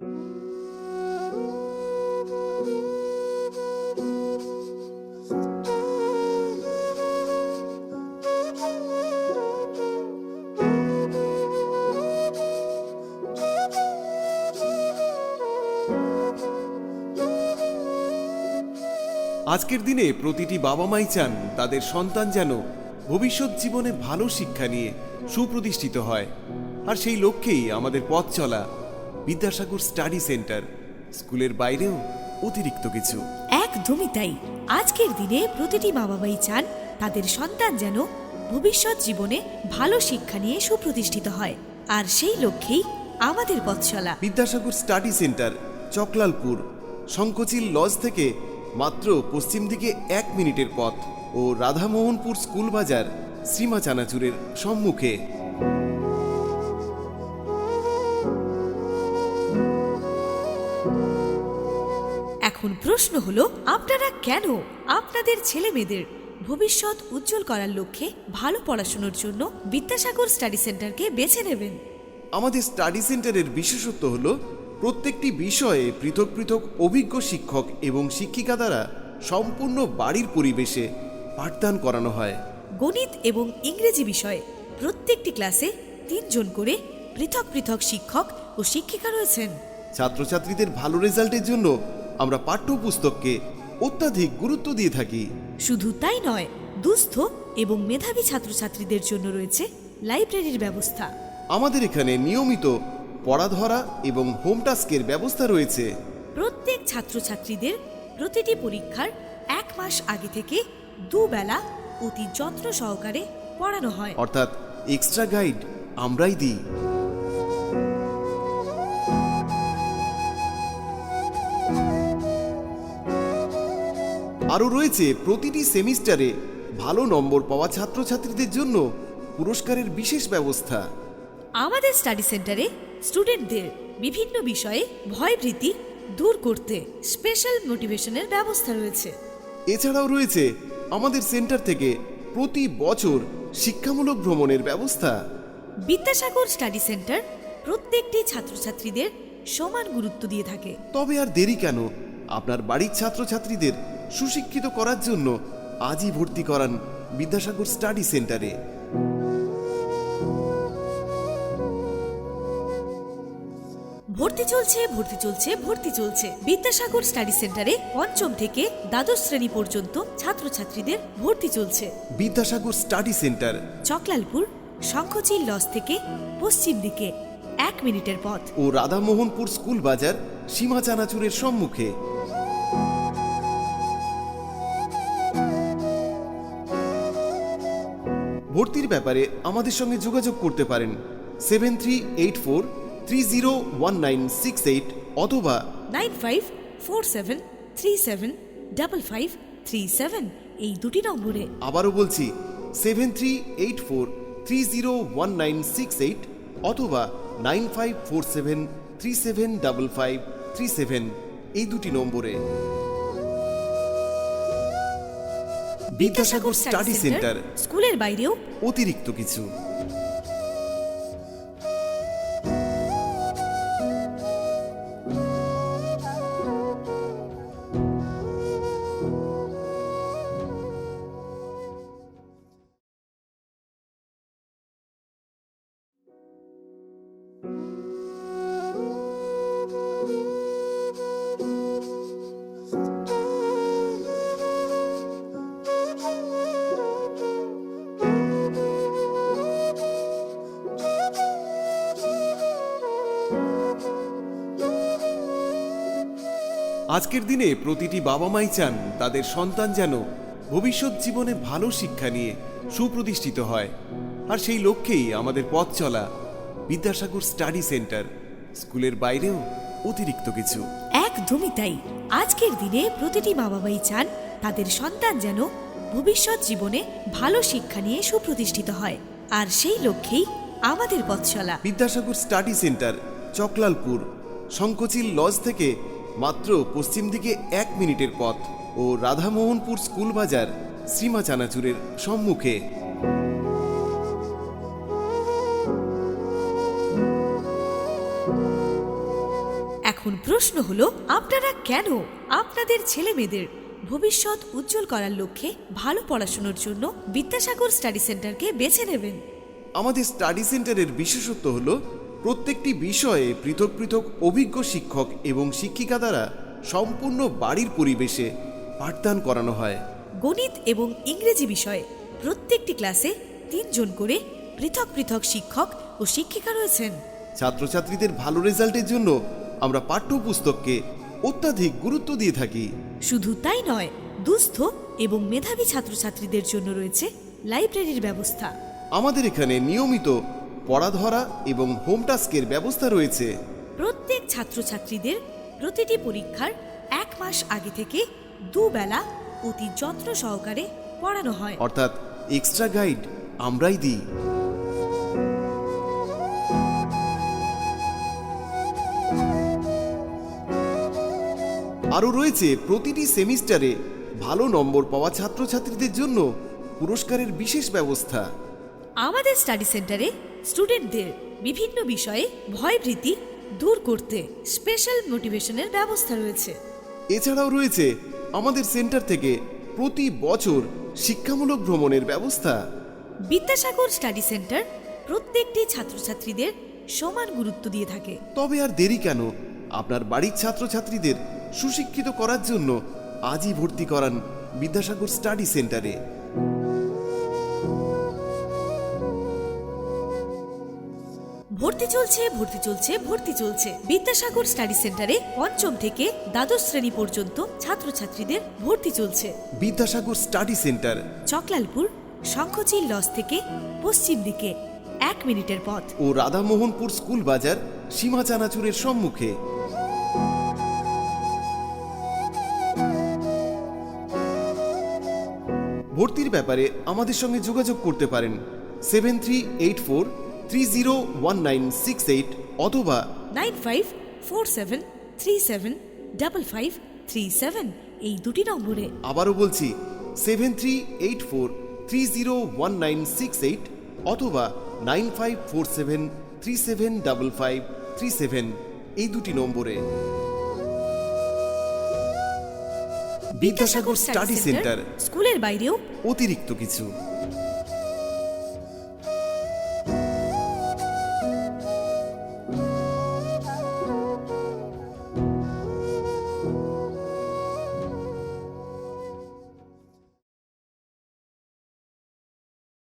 আজকের দিনে প্রতিটি বাবা মাই চান তাদের সন্তান যেন ভবিষ্যৎ জীবনে ভালো শিক্ষা নিয়ে সুপ্রতিষ্ঠিত হয়। আর সেই লক্ষ্যেই আমাদের পথ চলা বিদ্যাসাগর স্টাডি সেন্টার। স্কুলের বাইরেও অতিরিক্ত কিছু। একদমই তাই। আজকের দিনে প্রতিটি মা বাবাই চান তাদের সন্তান যেন ভবিষ্যৎ জীবনে ভালো শিক্ষা নিয়ে সুপ্রতিষ্ঠিত হয়। আর সেই লক্ষ্যেই আমাদের পথ চলা Vidyasagar study centre Chaklalpur Shankhachil lodge থেকে মাত্র পশ্চিম দিকে এক মিনিটের পথ ও রাধামোহনপুর স্কুল বাজার শ্রীমা চানাচুরের সম্মুখে। এখন প্রশ্ন হলো আপনারা কেন আপনাদের ছেলে মেয়েদের ভবিষ্যৎ উজ্জ্বল করার লক্ষ্যে ভালো পড়াশোনার জন্য বিদ্যাসাগর স্টাডি সেন্টারকে বেছে নেবেন? আমাদের স্টাডি সেন্টারের বিশেষত্ব হল প্রত্যেকটি বিষয়ে পৃথক পৃথক অভিজ্ঞ শিক্ষক এবং শিক্ষিকা দ্বারা সম্পূর্ণ বাড়ির পরিবেশে পাঠদান করানো হয়। গণিত এবং ইংরেজি বিষয়ে প্রত্যেকটি ক্লাসে তিনজন করে পৃথক পৃথক শিক্ষক ও শিক্ষিকা রয়েছেন। ছাত্রছাত্রীদের ভালো রেজাল্টের জন্য আমরা পাঠ্যপুস্তককে অত্যাধিক গুরুত্ব দিয়ে থাকি। শুধু তাই নয় দুস্থ এবং মেধাবী ছাত্রছাত্রীদের জন্য রয়েছে লাইব্রেরির ব্যবস্থা। আমাদের এখানে নিয়মিত পড়াধরা এবং হোম টাস্কের ব্যবস্থা রয়েছে। প্রত্যেক ছাত্রছাত্রীদের প্রতিটি পরীক্ষার এক মাস আগে থেকে দুবেলা অতি যত্ন সহকারে পড়ানো হয়। অর্থাৎ এক্সট্রা গাইড আমরাই দিই। আরও রয়েছে প্রতিটি সেমিস্টারে ভালো নম্বর পাওয়া ছাত্রছাত্রীদের জন্য পুরস্কারের বিশেষ ব্যবস্থা। আমাদের স্টাডি সেন্টারে স্টুডেন্টদের বিভিন্ন বিষয়ে ভয়ভীতি দূর করতে স্পেশাল মোটিভেশনের ব্যবস্থা রয়েছে। এছাড়াও রয়েছে আমাদের সেন্টার থেকে প্রতি বছর শিক্ষামূলক ভ্রমণের ব্যবস্থা। বিদ্যাসাগর স্টাডি সেন্টার প্রত্যেকটি ছাত্রছাত্রীদের সমান গুরুত্ব দিয়ে থাকে। তবে আর দেরি কেন? আপনার বাড়ির ছাত্রছাত্রীদের সুশিক্ষিত করার জন্য আজই ভর্তি করান বিদ্যাসাগর স্টাডি সেন্টারে। ভর্তি চলছে ভর্তি চলছে ভর্তি চলছে। বিদ্যাসাগর স্টাডি সেন্টারে পঞ্চম থেকে দ্বাদশ শ্রেণি পর্যন্ত ছাত্রছাত্রীদের ভর্তি চলছে। Vidyasagar study centre. Chaklalpur Shankhachil lodge থেকে পশ্চিম দিকে এক মিনিটের পথ। ও রাধামোহনপুর স্কুল বাজার সীমা চানাচুরের সম্মুখে। ভর্তির ব্যাপারে আমাদের সঙ্গে যোগাযোগ করতে পারেন। Seven three eight four three zero one nine six eight অথবা nine five four seven three seven double five three seven এই দুটি নম্বরে। আবারও বলছি seven three eight four three zero one nine six eight অথবা nine five four seven three seven double five three seven এই দুটি নম্বরে। Vidyasagar study centre. স্কুলের বাইরেও অতিরিক্ত কিছু। আজকের দিনে প্রতিটি বাবা মাই চান তাদের সন্তান যেন ভবিষ্যৎ জীবনে ভালো শিক্ষা নিয়ে সুপ্রতিষ্ঠিত হয়। আর সেই লক্ষ্যেই আমাদের পথ চলা বিদ্যাসাগর স্টাডি সেন্টার স্কুলের বাইরেও অতিরিক্ত কিছু। একদমই তাই। আজকের দিনে প্রতিটি মা বাবাই চান তাদের সন্তান যেন ভবিষ্যৎ জীবনে ভালো শিক্ষা নিয়ে সুপ্রতিষ্ঠিত হয়। আর সেই লক্ষ্যেই আমাদের পথ চলা। Vidyasagar study centre Chaklalpur Shankhachil lodge থেকে মাত্র পশ্চিম দিকে এক মিনিটের পথ ও রাধামোহনপুর স্কুল বাজার শ্রীমা চানাচুরের সম্মুখে। এখন প্রশ্ন হলো আপনারা কেন আপনাদের ছেলে মেয়েদের ভবিষ্যৎ উজ্জ্বল করার লক্ষ্যে ভালো পড়াশোনার জন্য বিদ্যাসাগর স্টাডি সেন্টারকে বেছে নেবেন? আমাদের স্টাডি সেন্টারের বিশেষত্ব হল প্রত্যেকটি বিষয়ে পৃথক পৃথক অভিজ্ঞ শিক্ষক এবং শিক্ষিকা দ্বারা সম্পূর্ণ বাড়ির পরিবেশে পাঠদান করানো হয়। গণিত এবং ইংরেজি বিষয়ে প্রত্যেকটি ক্লাসে তিনজন করে পৃথক পৃথক শিক্ষক ও শিক্ষিকা রয়েছেন। ছাত্রছাত্রীদের ভালো রেজাল্টের জন্য আমরা পাঠ্যপুস্তককে অত্যাধিক গুরুত্ব দিয়ে থাকি। শুধু তাই নয় দুস্থ এবং মেধাবী ছাত্রছাত্রীদের জন্য রয়েছে লাইব্রেরির ব্যবস্থা। আমাদের এখানে নিয়মিত পড়াধরা এবং হোম টাস্কের ব্যবস্থা রয়েছে। প্রত্যেক ছাত্রছাত্রীদের প্রতিটি পরীক্ষার এক মাস আগে থেকে দুবেলা অতি যত্ন সহকারে পড়ানো হয়। অর্থাৎ এক্সট্রা গাইড আমরাই দিই। আরও রয়েছে প্রতিটি সেমিস্টারে ভালো নম্বর পাওয়া ছাত্রছাত্রীদের জন্য পুরস্কারের বিশেষ ব্যবস্থা। আমাদের স্টাডি সেন্টারে স্টুডেন্টদের বিভিন্ন বিষয়ে ভয়ভীতি দূর করতে স্পেশাল মোটিভেশনের ব্যবস্থা রয়েছে। এছাড়াও রয়েছে আমাদের সেন্টার থেকে প্রতি বছর শিক্ষামূলক ভ্রমণের ব্যবস্থা। বিদ্যাসাগর স্টাডি সেন্টার প্রত্যেকটি ছাত্রছাত্রীদের সমান গুরুত্ব দিয়ে থাকে। তবে আর দেরি কেন? আপনার বাড়ির ছাত্রছাত্রীদের সুশিক্ষিত করার জন্য আজই ভর্তি করান বিদ্যাসাগর স্টাডি সেন্টারে। ভর্তি চলছে ভর্তি চলছে ভর্তি চলছে। বিদ্যাসাগর স্টাডি সেন্টারে পঞ্চম থেকে দ্বাদশ শ্রেণি পর্যন্ত ছাত্রছাত্রীদের ভর্তি চলছে। Vidyasagar study centre. Chaklalpur Shankhachil lodge থেকে পশ্চিম দিকে এক মিনিটের পথ। ও রাধামোহনপুর স্কুল বাজার সীমা চানাচুরের সম্মুখে। ভর্তির ব্যাপারে আমাদের সঙ্গে যোগাযোগ করতে পারেন seven three eight four three zero one nine six eight অথবা nine five four seven three seven double five three seven এই দুটি নম্বরে। আবারও বলছি seven three eight four three zero one nine six eight অথবা nine five four seven three seven double five three seven এই দুটি নম্বরে। Vidyasagar study centre. স্কুলের বাইরেও অতিরিক্ত কিছু।